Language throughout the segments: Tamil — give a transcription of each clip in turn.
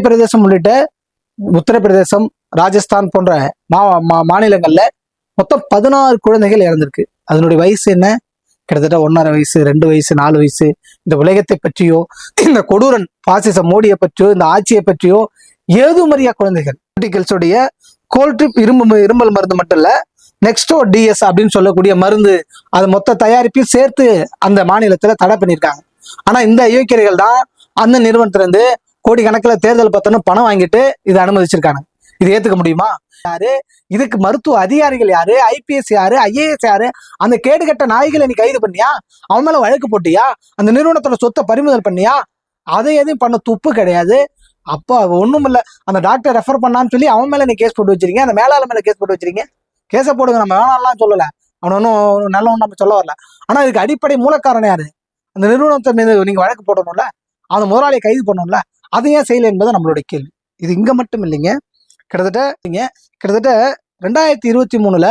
பிரதேசம் உள்ளிட்ட உத்தரப்பிரதேசம் ராஜஸ்தான் போன்ற மா மா- மாநிலங்கள்ல மொத்தம் பதினாறு குழந்தைகள் இறந்திருக்கு. அதனுடைய வயசு என்ன? கிட்டத்தட்ட ஒன்றரை வயசு ரெண்டு வயசு நாலு வயசு. இந்த உலகத்தை பற்றியோ இந்த கொடூரன் பாசிச மோடியை பற்றியோ இந்த ஆட்சியை பற்றியோ ஏதுமறியா குழந்தைகள்? மெடிக்கல்ஸுடைய கோல்ட்ரிப் இரும்பு இரும்பல் மருந்து மட்டும் இல்ல நெக்ஸ்டோ டிஎஸ் அப்படின்னு சொல்லக்கூடிய மருந்து அது மொத்த தயாரிப்பையும் சேர்த்து அந்த மாநிலத்துல தடை பண்ணியிருக்காங்க. ஆனா இந்த அயோக்கியர்கள் தான் அந்த நிறுவனத்துல இருந்து கோடிக்கணக்கில் தேர்தல் பத்தனும் பணம் வாங்கிட்டு இதை அனுமதிச்சிருக்காங்க. இது ஏத்துக்க முடியுமா? யாரு? இதுக்கு மருத்துவ அதிகாரிகள் யாரு? ஐபிஎஸ் யாரு? ஐஏஎஸ் யாரு? அந்த கேடுகட்ட நாய்களை நீ கைது பண்ணியா? அவன் மேல வழக்கு போட்டியா? அந்த நிறுவனத்தோட சொத்தை பறிமுதல் பண்ணியா? அதை எதுவும் பண்ண துப்பு கிடையாது. அப்போ ஒன்றும் இல்லை. அந்த டாக்டர் ரெஃபர் பண்ணான்னு சொல்லி அவன் மேலே நீ கேஸ் போட்டு வச்சிருக்கீங்க அந்த மேலாளர் மேலே கேஸ் போட்டு வச்சிருக்கீங்க கேஸை போடுங்க நம்ம வேணாம்லாம் சொல்லலை. அவன் ஒன்றும் நல்லவன் நம்ம சொல்ல வரல. ஆனால் இதுக்கு அடிப்படை மூலக்காரன் யாரு? அந்த நிறுவனத்தை மீது நீங்கள் வழக்கு போடணும்ல? அந்த முதலாளியை கைது பண்ணணும்ல? அதை ஏன் செய்யலை என்பது நம்மளுடைய கேள்வி. இது இங்கே மட்டும் இல்லைங்க. கிட்டத்தட்ட நீங்கள் கிட்டத்தட்ட ரெண்டாயிரத்தி இருபத்தி மூணில்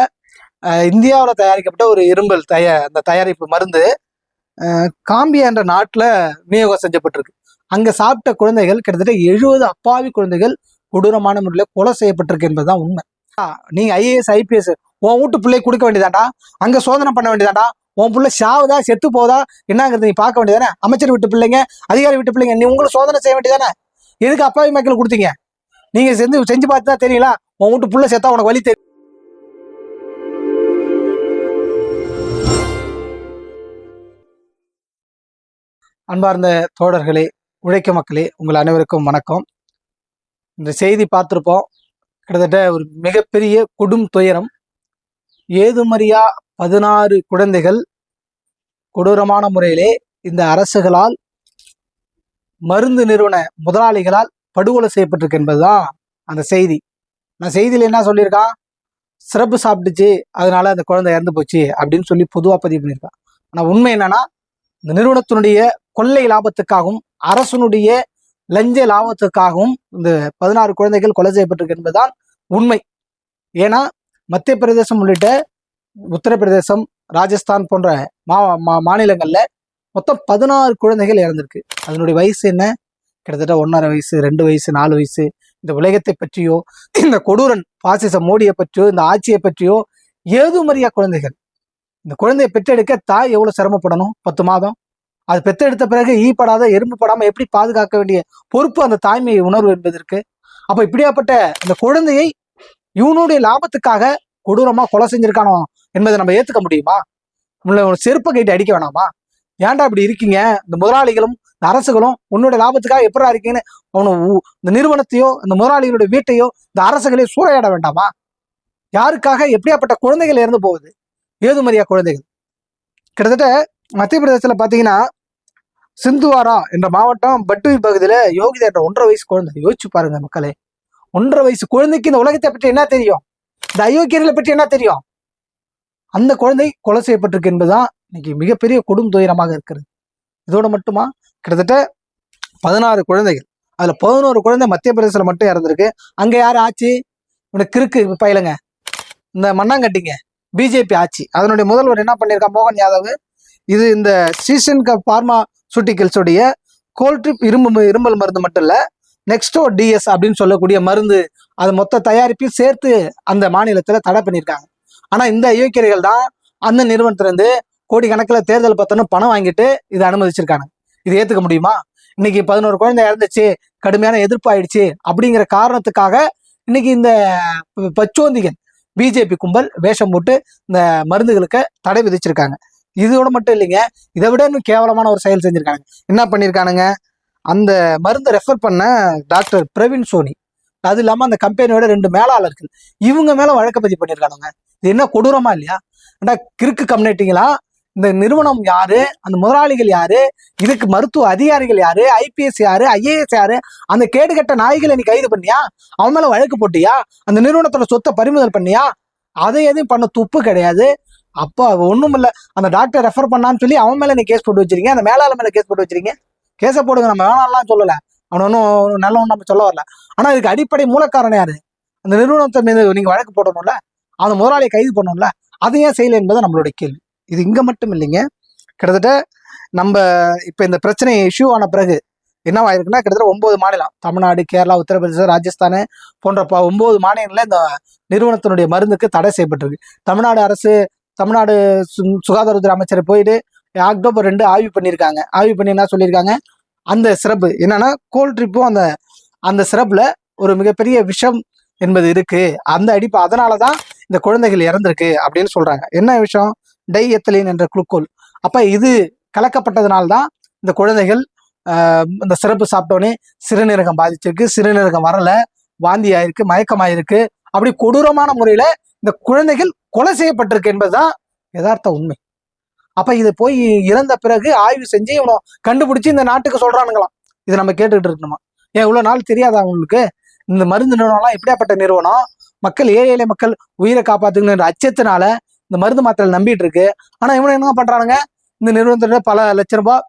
இந்தியாவில் தயாரிக்கப்பட்ட ஒரு இரும்பல் தய அந்த தயாரிப்பு மருந்து காம்பியா என்ற நாட்டில் விநியோகம் செஞ்சப்பட்டிருக்கு. அங்கே சாப்பிட்ட குழந்தைகள் கிட்டத்தட்ட எழுபது அப்பாவி குழந்தைகள் கொடூரமான முறையில் கொலை செய்யப்பட்டிருக்கு என்பதுதான் உண்மை. ஆ, நீங்க ஐஏஎஸ் ஐபிஎஸ் உன் வீட்டு பிள்ளை கொடுக்க வேண்டியதாண்டா அங்க சோதனை பண்ண வேண்டியதாண்டா உன் பிள்ளை சாவுதா செத்து போதா என்னங்கிறது நீ பார்க்க வேண்டியதானே அமைச்சர் விட்டு பிள்ளைங்க அதிகாரி விட்டு பிள்ளைங்க நீ உங்களை சோதனை செய்ய வேண்டியதானே எதுக்கு அப்பாவி மக்கள் கொடுத்தீங்க? நீங்க செஞ்சு செஞ்சு பார்த்து தான் தெரியல? உன் வீட்டு புள்ள செத்தா உனக்கு வழி தெரியும் அன்பார்ந்த தோழர்களே உழைக்கும் மக்களே உங்கள் அனைவருக்கும் வணக்கம். இந்த செய்தி பார்த்துருப்போம். கிட்டத்தட்ட ஒரு மிகப்பெரிய கொடும் துயரம். ஏதுமறியா பதினாறு குழந்தைகள் கொடூரமான முறையிலே இந்த அரசுகளால் மருந்து நிறுவன முதலாளிகளால் படுகொலை செய்யப்பட்டிருக்கு என்பதுதான் அந்த செய்தி. நான் செய்தியில் என்ன சொல்லியிருக்கான்? சிறப்பு சாப்பிட்டுச்சு அதனால அந்த குழந்தை இறந்து போச்சு அப்படின்னு சொல்லி பொதுவாக பதிவு பண்ணியிருக்கான். ஆனால் உண்மை என்னன்னா இந்த நிறுவனத்தினுடைய கொள்ளை லாபத்துக்காகவும் அரசனுடைய லஞ்ச லாபத்துக்காகவும் இந்த பதினாறு குழந்தைகள் கொலை செய்யப்பட்டிருக்கு என்பதுதான் உண்மை. ஏன்னா மத்திய பிரதேசம் உள்ளிட்ட உத்தரப்பிரதேசம் ராஜஸ்தான் போன்ற மா மா- மாநிலங்களில் மொத்தம் பதினாறு குழந்தைகள் இறந்திருக்கு. அதனுடைய வயசு என்ன? கிட்டத்தட்ட ஒன்றரை வயசு ரெண்டு வயசு நாலு வயசு. இந்த உலகத்தை பற்றியோ இந்த கொடூரன் பாசிச மோடியை பற்றியோ இந்த ஆட்சியை பற்றியோ ஏதுமறியா குழந்தைகள்? இந்த குழந்தையை பெற்றெடுக்க தாய் எவ்வளோ சிரமப்படணும்? பத்து மாதம். அது பெற்றெடுத்த பிறகு ஈப்படாத எறும்பு படாமல் எப்படி பாதுகாக்க வேண்டிய பொறுப்பு அந்த தாய்மை உணர்வு என்பதற்கு? அப்போ இப்படியாப்பட்ட இந்த குழந்தையை இவனுடைய லாபத்துக்காக கொடூரமா கொலை செஞ்சிருக்கானோ என்பதை நம்ம ஏத்துக்க முடியுமா? உங்களை ஒரு செருப்பை கேட்டு அடிக்க வேணாமா? ஏன்டா இப்படி இருக்கீங்க? இந்த முதலாளிகளும் இந்த அரசுகளும் உன்னுடைய லாபத்துக்காக எப்படா இருக்கீங்கன்னு அவனை இந்த நிறுவனத்தையோ இந்த முதலாளிகளுடைய வீட்டையோ இந்த அரசுகளையோ சூறையாட வேண்டாமா? யாருக்காக எப்படியாப்பட்ட குழந்தைகள் இறந்து போகுது? ஏதுமறியா குழந்தைகள். கிட்டத்தட்ட மத்திய பிரதேசத்தில் பார்த்தீங்கன்னா சிந்துவாரா என்ற மாவட்டம் பட்டுவி பகுதியில் யோகிதா என்ற ஒன்றரை வயசு குழந்தை. யோசிச்சு பாருங்க மக்களே. ஒன்றரை வயசு குழந்தைக்கு இந்த உலகத்தை பற்றி என்ன தெரியும்? இந்த அயோக்கியர்களை பற்றி என்ன தெரியும்? அந்த குழந்தை கொலை செய்யப்பட்டிருக்கு என்பதுதான் இன்னைக்கு மிகப்பெரிய கொடும் துயரமாக இருக்கிறது. இதோட மட்டுமா? கிட்டத்தட்ட பதினாறு குழந்தைகள். அதுல பதினோரு குழந்தை மத்திய பிரதேசத்தில் மட்டும் இறந்துருக்கு. அங்க யார் ஆட்சி? இவனுக்கு கிறுக்கு பயிலுங்க. இந்த மண்ணாங்கட்டிங்க பிஜேபி ஆட்சி. அதனுடைய முதல்வர் என்ன பண்ணியிருக்கா மோகன் யாதவ். இது இந்த சீசன் கப் பார்மாசூட்டிகல்ஸுடைய கோல்ட்ரிப் இரும்பு ம- மருந்து மட்டும் இல்லை நெக்ஸ்டோ டிஎஸ் அப்படின்னு சொல்லக்கூடிய மருந்து அது மொத்த தயாரிப்பையும் சேர்த்து அந்த மாநிலத்தில் தடை பண்ணியிருக்காங்க ஆனால் இந்த அயோக்கியர்கள் தான் அந்த நிறுவனத்திலேருந்து கோடிக்கணக்கில் தேர்தல் பத்தனும் பணம் வாங்கிட்டு இதை அனுமதிச்சிருக்காங்க. இது ஏற்றுக்க முடியுமா? இன்னைக்கு பதினோரு குழந்தை இறந்துச்சு கடுமையான எதிர்ப்பு ஆயிடுச்சு அப்படிங்கிற காரணத்துக்காக இன்னைக்கு இந்த பச்சோந்திகன் பச்சோந்திகள் பிஜேபி கும்பல் வேஷம் போட்டு இந்த மருந்துகளுக்கு தடை விதிச்சிருக்காங்க. இதோட மட்டும் இல்லைங்க இதை விட இன்னும் கேவலமான ஒரு செயல் செஞ்சிருக்காங்க. என்ன பண்ணியிருக்கானுங்க அந்த மருந்தை ரெஃபர் பண்ண டாக்டர் பிரவீன் சோனி. அது இல்லாமல் அந்த கம்பெனியோட ரெண்டு மேலாளர்கள். இவங்க மேலே வழக்கு பதிவு பண்ணியிருக்கானுங்க இது என்ன கொடூரமா இல்லையா? ஏண்டா கிறுக்கு கம்யூனிட்டிங்களா? இந்த நிறுவனம் யாரு? அந்த முதலாளிகள் யாரு? இதுக்கு மருத்துவ அதிகாரிகள் யாரு? ஐபிஎஸ் யாரு? ஐஏஎஸ் யாரு? அந்த கேடுகட்ட நாய்களை நீ கைது பண்ணியா? அவன் மேல வழக்கு போட்டியா? அந்த நிறுவனத்தோட சொத்தை பறிமுதல் பண்ணியா? அதை எதுவும் பண்ண துப்பு கிடையாது. அப்போ ஒன்றும் இல்லை அந்த டாக்டர் ரெஃபர் பண்ணான்னு சொல்லி அவன் மேலே நீ கேஸ் போட்டு வச்சிருக்கீங்க அந்த மேலாளர் மேலே கேஸ் போட்டு வச்சிருக்கீங்க கேஸை போடுங்க நம்ம வேணாம்லாம் சொல்லல. அவன் ஒன்றும் நல்லவன் நம்ம சொல்ல வரல. ஆனால் இதுக்கு அடிப்படை மூலக்காரன் யாரு? அந்த நிறுவனத்தை மீது நீங்கள் வழக்கு போடணும்ல? அந்த முதலாளியை கைது பண்ணணும்ல? அதை ஏன் செய்யலை என்பது நம்மளுடைய கேள்வி. இது இங்கே மட்டும் இல்லைங்க. கிட்டத்தட்ட நம்ம இப்போ இந்த பிரச்சனை இஷ்யூ ஆன பிறகு என்னவாயிருக்குன்னா கிட்டத்தட்ட ஒன்பது மாநிலம் தமிழ்நாடு கேரளா உத்தரப்பிரதேசம் ராஜஸ்தான் போன்ற ப ஒன்பது மாநிலங்களில் இந்த நிறுவனத்தினுடைய மருந்துக்கு தடை செய்யப்பட்டிருக்கு. தமிழ்நாடு அரசு தமிழ்நாடு சு- சுகாதாரத்துறை அமைச்சர் போயிட்டு அக்டோபர் ரெண்டு ஆய்வு பண்ணியிருக்காங்க. ஆய்வு பண்ணி என்ன சொல்லியிருக்காங்க? அந்த சிறப்பு. என்னன்னா கோல் ட்ரிப்பும் அந்த அந்த சிறப்புல ஒரு மிகப்பெரிய விஷம் என்பது இருக்கு. அந்த அடிப்பு அதனால தான் இந்த குழந்தைகள் இறந்திருக்கு அப்படின்னு சொல்றாங்க. என்ன விஷயம் டை எத்தலின் என்ற குளுக்கோல். அப்ப இது கலக்கப்பட்டதுனால்தான் இந்த குழந்தைகள் இந்த சிறப்பு சாப்பிட்டோன்னே சிறுநீரகம் பாதிச்சிருக்கு. சிறுநீரகம் வரல. வாந்தி ஆயிருக்கு மயக்கமாயிருக்கு. அப்படி கொடூரமான முறையில இந்த குழந்தைகள் கொலை செய்யப்பட்டிருக்கு என்பதுதான் யதார்த்த உண்மை. அப்ப இது போய் இறந்த பிறகு ஆய்வு செஞ்சு இவனும் கண்டுபிடிச்சு இந்த நாட்டுக்கு சொல்றானுங்களாம். இது நம்ம கேட்டுக்கிட்டு இருக்கணுமா? ஏன் இவ்வளவு நாள் தெரியாதா உங்களுக்கு? இந்த மருந்து நிறுவனம்லாம் எப்படியாப்பட்ட நிறுவனம்? மக்கள் ஏழை ஏழை மக்கள் உயிரை காப்பாத்துங்கிற அச்சத்தினால இந்த மருந்து மாத்திரை நம்பிட்டு இருக்கு. ஆனா இவனை என்ன பண்றானுங்க? இந்த நிறுவனத்துல பல லட்சம் ரூபாய்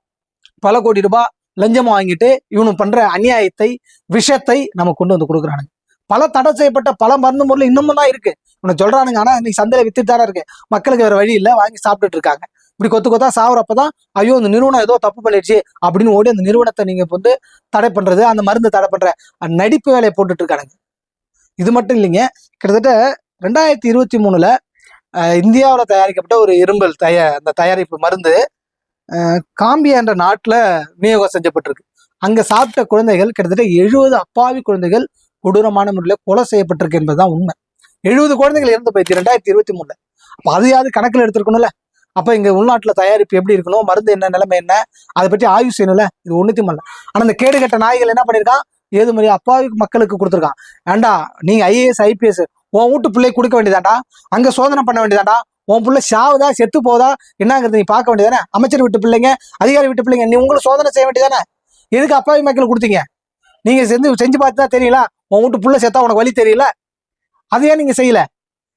பல கோடி ரூபாய் லஞ்சம் வாங்கிட்டு இவனு பண்ற அநியாயத்தை விஷத்தை நம்ம கொண்டு வந்து கொடுக்குறானுங்க. பல தடை செய்யப்பட்ட பல மருந்து பொருள் இன்னமும் தான் இருக்கு. உன்னை சொல்றானுங்க. ஆனா இன்னைக்கு சந்தையில வித்துட்டு தானே இருக்கு மக்களுக்கு வேற வழி இல்ல. வாங்கி சாப்பிட்டுட்டு இருக்காங்க. இப்படி கொத்து கொத்தா சாகுறப்பதான் ஐயோ இந்த நிறுவனம் ஏதோ தப்பு பண்ணிடுச்சு அப்படின்னு ஓடி அந்த நிறுவனத்தை நீங்க இப்ப வந்து தடை பண்றது அந்த மருந்து தடை பண்ற அந்த நடிப்பு வேலையை போட்டுட்டு இருக்கானுங்க. இது மட்டும் இல்லைங்க. கிட்டத்தட்ட ரெண்டாயிரத்தி இருபத்தி மூணுல இந்தியாவில் தயாரிக்கப்பட்ட ஒரு இரும்பல் தய அந்த தயாரிப்பு மருந்து காம்பியா என்ற நாட்டில் விநியோகம் செஞ்சப்பட்டிருக்கு. அங்க சாப்பிட்ட குழந்தைகள் கிட்டத்தட்ட எழுபது அப்பாவி குழந்தைகள் கொடூரமான முறையில் கொலை செய்யப்பட்டிருக்கு என்பதுதான் உண்மை. எழுபது குழந்தைகள் இறந்து போயிடுச்சு ரெண்டாயிரத்தி இருபத்தி மூணுல அப்போ அதையாவது கணக்கில் எடுத்துருக்கணும்ல? அப்போ இங்கே உள்நாட்டில் தயாரிப்பு எப்படி இருக்கணும்? மருந்து என்ன நிலைமை என்ன? அதை பற்றி ஆய்வு செய்யணும்ல? இது ஒன்றுத்தையும் பண்ணல. ஆனா இந்த கேடுகட்ட நாய்கள் என்ன பண்ணியிருக்கான்? ஏது மாதிரி அப்பாவி மக்களுக்கு கொடுத்துருக்கான். ஏண்டா நீங்கள் ஐஏஎஸ் ஐபிஎஸ் உன் வீட்டு பிள்ளை கொடுக்க வேண்டியதாண்டா அங்கே சோதனை பண்ண வேண்டியதாண்டா உன் பிள்ளை சாவுதா செத்து போதா? என்னங்கிறது நீ பார்க்க வேண்டியதானே? அமைச்சர் விட்டு பிள்ளைங்க அதிகாரி விட்டு பிள்ளைங்க நீ உங்களை சோதனை செய்ய வேண்டியதானே? எதுக்கு அப்பாவி மக்கள் கொடுத்தீங்க? நீங்கள் செஞ்சு செஞ்சு பார்த்து தான் தெரியல. உன் வீட்டு பிள்ளை செத்தா உனக்கு வழி தெரியல? அதையே நீங்க செய்யல.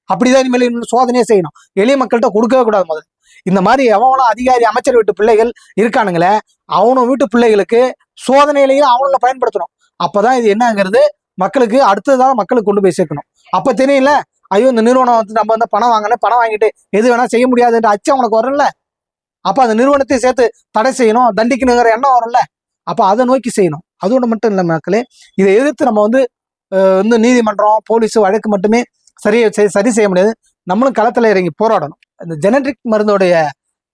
அப்படிதான் இனிமேல் இன்னும் சோதனையே செய்யணும். எளிய மக்கள்கிட்ட கொடுக்கவே கூடாது முதல்ல. இந்த மாதிரி எவனும் அதிகாரி அமைச்சர் வீட்டு பிள்ளைகள் இருக்கானுங்களே அவனும் வீட்டு பிள்ளைகளுக்கு சோதனையிலேயே அவங்கள பயன்படுத்தணும். அப்பதான் இது என்னங்கிறது மக்களுக்கு அடுத்ததான் மக்களுக்கு கொண்டு போய் சேர்க்கணும். அப்ப தெரியல ஐயோ இந்த நிறுவனம் வந்து நம்ம வந்து பணம் வாங்கினேன் பணம் வாங்கிட்டு எது வேணா செய்ய முடியாதுன்ற அச்சம் உனக்கு வரும்ல? அப்ப அந்த நிறுவனத்தையும் சேர்த்து தடை செய்யணும் தண்டிக்கணுங்கிற எண்ணம் வரும்ல? அப்ப அதை நோக்கி செய்யணும். அது ஒன்று மட்டும் இல்லை மக்களே இதை எதிர்த்து நம்ம வந்து வந்து நீதிமன்றம் போலீஸ் வழக்கு மட்டுமே சரி சரி செய்ய முடியாது. நம்மளும் களத்தில் இறங்கி போராடணும். இந்த ஜெனட்ரிக் மருந்தோடைய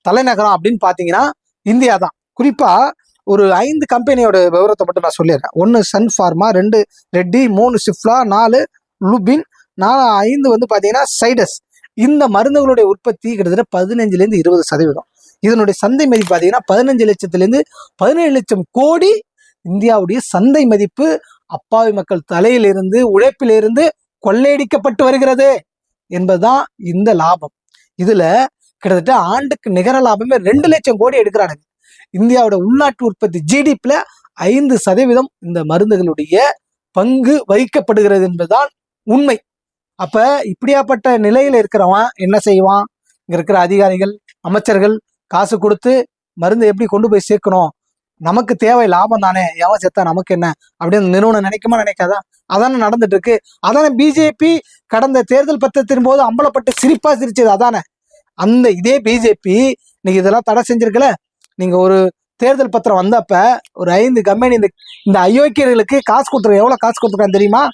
தலைநகரம் அப்படின்னு பார்த்தீங்கன்னா இந்தியா தான். குறிப்பாக ஒரு ஐந்து கம்பெனியோட விவரத்தை மட்டும் நான் சொல்லிடுறேன். ஒன்று சன் ஃபார்மா ரெண்டு ரெட்டி மூணு சிஃப்லா நாலு லுபின் நாலு ஐந்து வந்து பார்த்தீங்கன்னா சைடஸ் இந்த மருந்துகளுடைய உற்பத்தி கிட்டத்தட்ட பதினஞ்சுலேருந்து இருபது சதவீதம். இதனுடைய சந்தை மதிப்பு பார்த்தீங்கன்னா பதினஞ்சு லட்சத்துலேருந்து பதினேழு லட்சம் கோடி இந்தியாவுடைய சந்தை மதிப்பு அப்பாவி மக்கள் தலையிலிருந்து உழைப்பிலிருந்து கொள்ளையடிக்கப்பட்டு வருகிறது என்பதுதான் இந்த லாபம். இதுல கிட்டத்தட்ட ஆண்டுக்கு நிகர லாபமே ரெண்டு லட்சம் கோடி எடுக்கிறானுங்க. இந்தியாவோட உள்நாட்டு உற்பத்தி ஜிடிபில ஐந்து சதவீதம் இந்த மருந்துகளுடைய பங்கு வகிக்கப்படுகிறது என்பதுதான் உண்மை. அப்ப இப்படியாப்பட்ட நிலையில இருக்கிறவன் என்ன செய்வான்? இங்க இருக்கிற அதிகாரிகள் அமைச்சர்கள் காசு கொடுத்து மருந்து எப்படி கொண்டு போய் சேர்க்கணும்? நமக்கு தேவை லாபம் தானே? எவன் செத்தா நமக்கு என்ன? அப்படின்னு நிறுவனம் நினைக்குமா நினைக்காதா? அதானே நடந்துட்டு இருக்கு. அதானே பிஜேபி கடந்த தேர்தல் பத்திரத்தின் போது அம்பலப்பட்டு சிரிப்பா சிரிச்சது அதானே? அந்த இதே பிஜேபி இன்னைக்கு இதெல்லாம் தடை செஞ்சிருக்கல நீங்க ஒரு தேர்தல் பத்திரம் வந்தப்ப ஒரு ஐந்து கம்பெனி இந்த இந்த அயோக்கியர்களுக்கு காசு கொடுத்துருக்க எவ்வளோ காசு கொடுத்துருக்கான்னு தெரியுமா?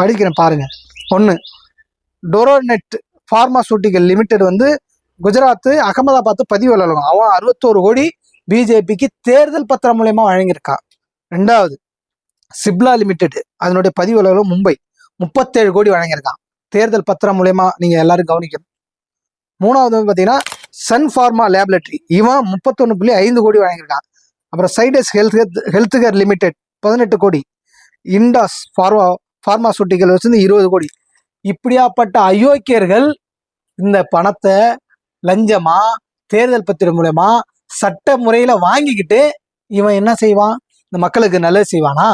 படிக்கிறேன் பாருங்க. ஒன்று டொரோநெட் ஃபார்மாசூட்டிக்கல் லிமிடெட் வந்து குஜராத் அகமதாபாத் பதிவு அலுவலகம். அவன் அறுபத்தோரு கோடி பிஜேபிக்கு தேர்தல் பத்திரம் மூலயமா வழங்கியிருக்கான் ரெண்டாவது சிப்லா லிமிடெட் அதனுடைய பதிவு அலுவலகம் மும்பை முப்பத்தேழு கோடி வழங்கியிருக்கான் தேர்தல் பத்திரம் மூலயமா நீங்க எல்லாரும் கவனிக்கணும். மூணாவது வந்து பார்த்தீங்கன்னா சன் ஃபார்மா லேபரேட்டரி இவன் முப்பத்தொன்னு புள்ளி ஐந்து கோடி வழங்கியிருக்கான் அப்புறம் Zydus health health care limited பதினெட்டு கோடி. இண்டாஸ் ஃபார்மா ஃபார்மாசூட்டிக்கல் வச்சிருந்து இருபது கோடி. இப்படியாப்பட்ட அயோக்கியர்கள் இந்த பணத்தை லஞ்சமா தேர்தல் பத்திரம் மூலயமா சட்ட முறையில வாங்கிக்கிட்டு இவன் என்ன செய்வான்? இந்த மக்களுக்கு நல்லது செய்வானா?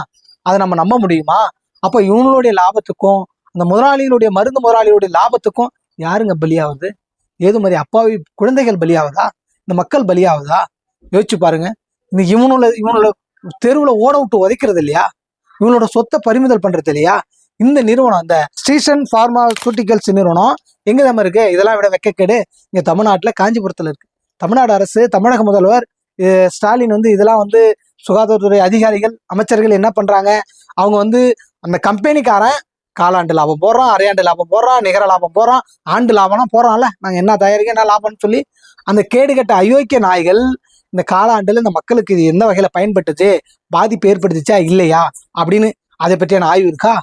அதை நம்ம நம்ப முடியுமா? அப்போ இவங்களுடைய லாபத்துக்கும் அந்த முதலாளிகளுடைய மருந்து முதலாளிகளுடைய லாபத்துக்கும் யாருங்க பலியாகுது ஏது மாதிரி அப்பாவி குழந்தைகள் பலியாகுதா இந்த மக்கள் பலியாகுதா யோசிச்சு பாருங்க. இந்த இவனோட இவனோட தெருவில் ஓட விட்டு உதைக்கிறது இல்லையா? இவனோட சொத்தை பறிமுதல் பண்றது இல்லையா? இந்த நிறுவனம் இந்த ஸ்ரீசன் பார்மாசூட்டிகல்ஸ் நிறுவனம் எங்க தான் இருக்கு? இதெல்லாம் விட வெக்கக்கேடு. இங்க தமிழ்நாட்டில் காஞ்சிபுரத்தில் இருக்கு. தமிழ்நாடு அரசு தமிழக முதல்வர் ஸ்டாலின் வந்து இதெல்லாம் வந்து சுகாதாரத்துறை அதிகாரிகள் அமைச்சர்கள் என்ன பண்ணுறாங்க அவங்க வந்து அந்த கம்பெனிக்காரன் காலாண்டு லாபம் போடுறான் அரையாண்டு லாபம் போடுறான் நிகர லாபம் போடுறான் ஆண்டு லாபம்லாம் போடுறான்ல. நாங்கள் என்ன தயாரிக்க என்ன லாபம்னு சொல்லி அந்த கேடுகட்ட அயோக்கிய நாய்கள் இந்த காலாண்டில் இந்த மக்களுக்கு இது எந்த வகையில் பயன்பட்டுச்சு பாதிப்பு ஏற்படுத்துச்சா இல்லையா அப்படின்னு அதை பற்றியான ஆய்வு இருக்கா?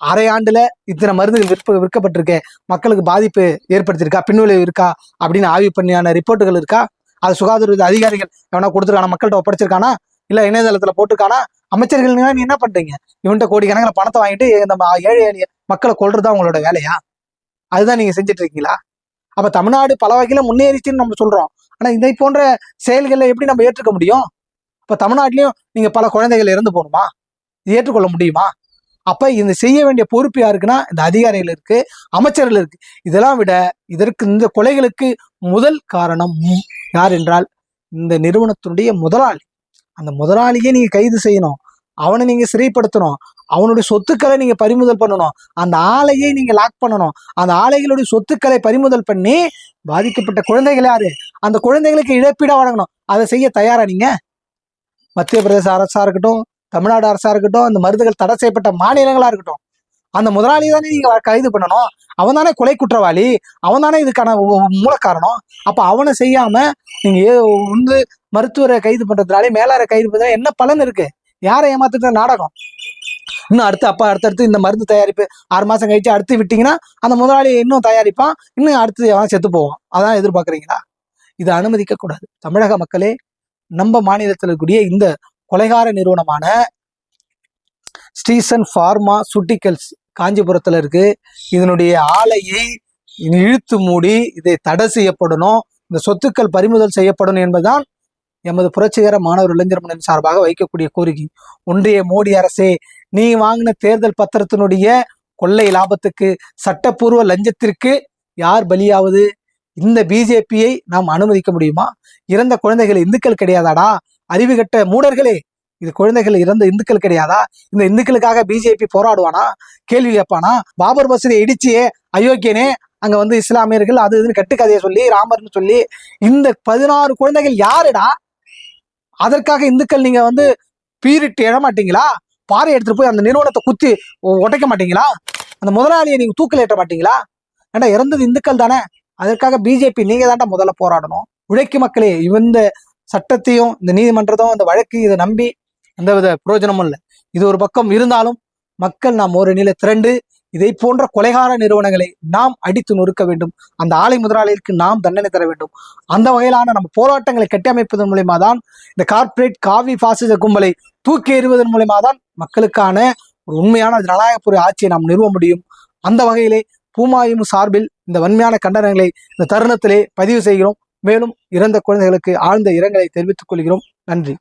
அரை ஆண்டுல இத்தனை மருந்துகள் விற்ப விற்கப்பட்டிருக்கு. மக்களுக்கு பாதிப்பு ஏற்படுத்தியிருக்கா? பின்விளைவு இருக்கா? அப்படின்னு ஆய்வு பண்ணியான ரிப்போர்ட்டுகள் இருக்கா? அது சுகாதார அதிகாரிகள் எவனா கொடுத்துருக்கானா? மக்கள்கிட்ட ஒப்படைச்சிருக்கானா? இல்லை இணையதளத்தில் போட்டிருக்கானா? அமைச்சர்கள் நீ என்ன பண்ணுறீங்க இவன்கிட்ட கோடிக்கணக்கில் பணத்தை வாங்கிட்டு இந்த ஏழை ஏழை மக்களை கொள்றதா உங்களோட வேலையா? அதுதான் நீங்கள் செஞ்சுட்டு இருக்கீங்களா அப்போ தமிழ்நாடு பல வகையில் முன்னேறிச்சுன்னு நம்ம சொல்கிறோம் ஆனால் இதை போன்ற செயல்களை எப்படி நம்ம ஏற்றுக்க முடியும்? இப்போ தமிழ்நாட்டிலையும் நீங்கள் பல குழந்தைகள் இறந்து போகணுமா? ஏற்றுக்கொள்ள முடியுமா? அப்ப இந்த செய்ய வேண்டிய பொறுப்பு யாருக்குன்னா இந்த அதிகாரிகள் இருக்கு அமைச்சர்கள் இருக்கு. இதெல்லாம் விட இதற்கு இந்த கொலைகளுக்கு முதல் காரணம் யார் என்றால் இந்த நிறுவனத்தினுடைய முதலாளி. அந்த முதலாளியே நீங்க கைது செய்யணும். அவனை நீங்க சிறைப்படுத்தணும். அவனுடைய சொத்துக்களை நீங்க பறிமுதல் பண்ணணும். அந்த ஆலையை நீங்க லாக் பண்ணணும். அந்த ஆலைகளுடைய சொத்துக்களை பறிமுதல் பண்ணி பாதிக்கப்பட்ட குழந்தைகள் யாரு? அந்த குழந்தைகளுக்கு இழப்பீடா வழங்கணும். அதை செய்ய தயாரா நீங்க? மத்திய பிரதேச அரசா இருக்கட்டும் தமிழ்நாடு அரசா இருக்கட்டும் அந்த மருந்துகள் தடை செய்யப்பட்ட மாநிலங்களா இருக்கட்டும் அந்த முதலாளி தானே நீங்க கைது பண்ணணும். அவன் தானே கொலை குற்றவாளி அவன் தானே இதுக்கான மூல காரணம். அப்ப அவனை செய்யாம நீங்க வந்து மருத்துவரை கைது பண்றதுனாலே மேலாரை கைது பண்றதுனால என்ன பலன் இருக்கு? யாரை ஏமாத்துற நாடகம்? இன்னும் அடுத்து அப்பா அடுத்தடுத்து இந்த மருந்து தயாரிப்பு ஆறு மாசம் கழிச்சு அடுத்து விட்டீங்கன்னா அந்த முதலாளி இன்னும் தயாரிப்பான் இன்னும் அடுத்து அவன் செத்து போவான். அதான் எதிர்பார்க்குறீங்களா? இதை அனுமதிக்க கூடாது. தமிழக மக்களே நம்ம மாநிலத்தில் இருக்கக்கூடிய இந்த கொலைகார நிறுவனமான ஸ்டீசன் ஃபார்மா சுட்டிகல்ஸ் காஞ்சிபுரத்தில் இருக்கு. இதனுடைய ஆலையை இழுத்து மூடி இதை தடை செய்யப்படணும். இந்த சொத்துக்கள் பறிமுதல் செய்யப்படணும் என்பதுதான் எமது புரட்சிகர மாணவர் இளைஞர் சார்பாக வைக்கக்கூடிய கோரிக்கை. ஒன்றிய மோடி அரசே நீ வாங்கின தேர்தல் பத்திரத்தினுடைய கொள்ளை லாபத்துக்கு சட்டப்பூர்வ லஞ்சத்திற்கு யார் பலியாவது? இந்த பிஜேபியை நாம் அனுமதிக்க முடியுமா? இறந்த குழந்தைகள் இந்துக்கள் கிடையாதாடா? அறிவு கட்ட மூடர்களே இது குழந்தைகள் இறந்த இந்துக்கள் கிடையாதா? இந்த இந்துக்களுக்காக பிஜேபி போராடுவானா? கேள்வி கேட்பானா? பாபர் மசூதியை இடிச்சியே அயோக்கியனே அங்க வந்து இஸ்லாமியர்கள் அது இதுன்னு கட்டுக்கதையை சொல்லி ராமர்னு சொல்லி இந்த பதினாறு குழந்தைகள் யாருடா? அதற்காக இந்துக்கள் நீங்க வந்து பீரிட்டு எழமாட்டீங்களா? பாறை எடுத்துட்டு போய் அந்த நிறுவனத்தை குத்தி உடைக்க மாட்டீங்களா? அந்த முதலாளியை நீங்க தூக்கில் ஏற்ற மாட்டீங்களா? ஏன்னா இறந்தது இந்துக்கள் தானே? அதற்காக பிஜேபி நீங்க தான்டா முதல்ல போராடணும். உழைக்கும் மக்களே இந்த சட்டத்தையும் இந்த நீதிமன்றத்தையும் இந்த வழக்கு இதை நம்பி எந்தவித பிரயோஜனமும் இல்லை. இது ஒரு பக்கம் இருந்தாலும் மக்கள் நாம் ஒரு நிலை திரண்டு இதை போன்ற கொலைகார நிறுவனங்களை நாம் அடித்து நொறுக்க வேண்டும். அந்த ஆலை முதலாளிகளுக்கு நாம் தண்டனை தர வேண்டும். அந்த வகையிலான நம்ம போராட்டங்களை கட்டியமைப்பதன் மூலயமா தான் இந்த கார்ப்பரேட் காவி பாசிச கும்பலை தூக்கி எறிவதன் மூலயமா தான் மக்களுக்கான ஒரு உண்மையான ஜனநாயகப்புற ஆட்சியை நாம் நிறுவ முடியும். அந்த வகையிலே பூமாயும் சார்பில் இந்த வன்மையான கண்டனங்களை இந்த தருணத்திலே பதிவு செய்கிறோம். மேலும் இறந்த குழந்தைகளுக்கு ஆழ்ந்த இரங்கலை தெரிவித்துக் கொள்கிறோம். நன்றி.